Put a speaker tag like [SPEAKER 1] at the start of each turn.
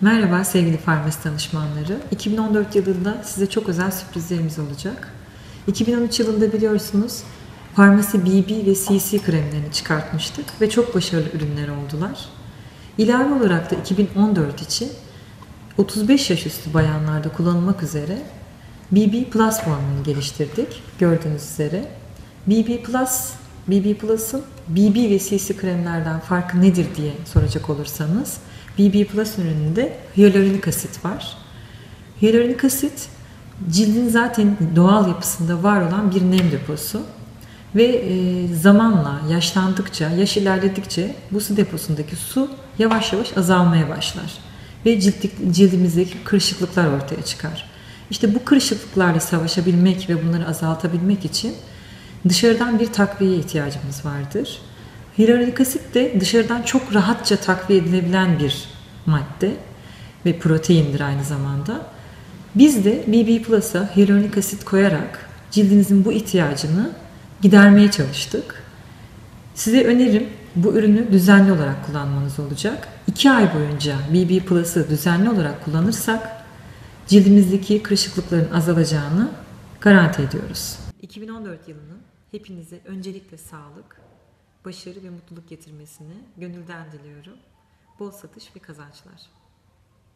[SPEAKER 1] Merhaba sevgili farmasi danışmanları. 2014 yılında size çok özel sürprizlerimiz olacak. 2013 yılında biliyorsunuz farmasi BB ve CC kremlerini çıkartmıştık ve çok başarılı ürünler oldular. İlave olarak da 2014 için 35 yaş üstü bayanlarda kullanılmak üzere BB Plus formunu geliştirdik. Gördüğünüz üzere. BB Plus, BB Plus'ın BB ve CC kremlerden farkı nedir diye soracak olursanız BB Plus ürününde hyaluronik asit var. Hyaluronik asit cildin zaten doğal yapısında var olan bir nem deposu ve e, zamanla yaşlandıkça, yaş ilerledikçe bu su deposundaki su yavaş yavaş azalmaya başlar ve cildimizdeki kırışıklıklar ortaya çıkar. İşte bu kırışıklıklarla savaşabilmek ve bunları azaltabilmek için dışarıdan bir takviyeye ihtiyacımız vardır. Hyaluronik asit de dışarıdan çok rahatça takviye edilebilen bir madde ve proteindir aynı zamanda. Biz de BB Plus'a hyaluronik asit koyarak cildinizin bu ihtiyacını gidermeye çalıştık. Size önerim bu ürünü düzenli olarak kullanmanız olacak. 2 ay boyunca BB Plus'ı düzenli olarak kullanırsak cildimizdeki kırışıklıkların azalacağını garanti ediyoruz. 2014 yılının hepinize öncelikle sağlık, başarı ve mutluluk getirmesini gönülden diliyorum. Bol satış ve kazançlar.